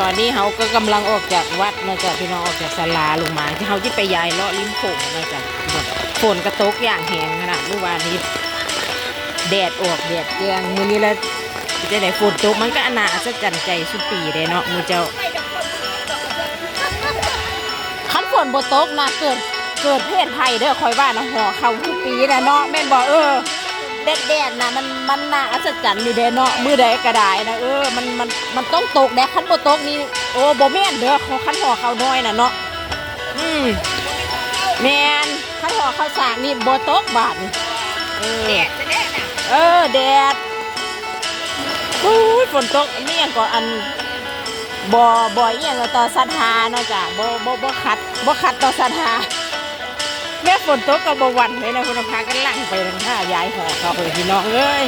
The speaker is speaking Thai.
ตอนนี้เขาก็กำลังออกจากวัดนะจ๊ะพี่น้องออกจากศาลาลงมา ที่เขาที่ไปยายเลาะริมโขงนะจ๊ะฝนกระตกอย่างแหงขนาดเมื่อวานนี้แดดออกแดดแกงมือนี้แล้วจะได้ฝนตกมันก็อนาอัศจรรย์ใจสุดปีเลยเนาะมือเจ้าคันฝนบตกนะเกิดเกิดเพศภัยเด้อคอยว่านะห่อเขาทุกปีนะเนาะแม่นบ่เออ แดดแดดๆนะมันมันน่าอัศจรรย์นี่เด้เนาะมือใดก็ได้นะเออมันมันมันต้องตกแดดคันบ่ตกนี่โอ้บ่แม่นเด้อเขาคันห่อเข้าน้อยน่ะเนาะอืมแม่นคันห่อเข้าสากนี่บ่ตกบาดนี่เออเออแดดอู้ยฝนตกนี่ยังก่อนอันบ่บ่อยังต่อศรัทธาเนาะจ้ะบ่บ่บ่ขัดบ่ขัดต่อศรัทธาแม่ฝนตกก็บ่หวั่นเลยนะคุณพากันลั่งไปทา งท่ายหอเขาเลยพี่น้องเอ้ย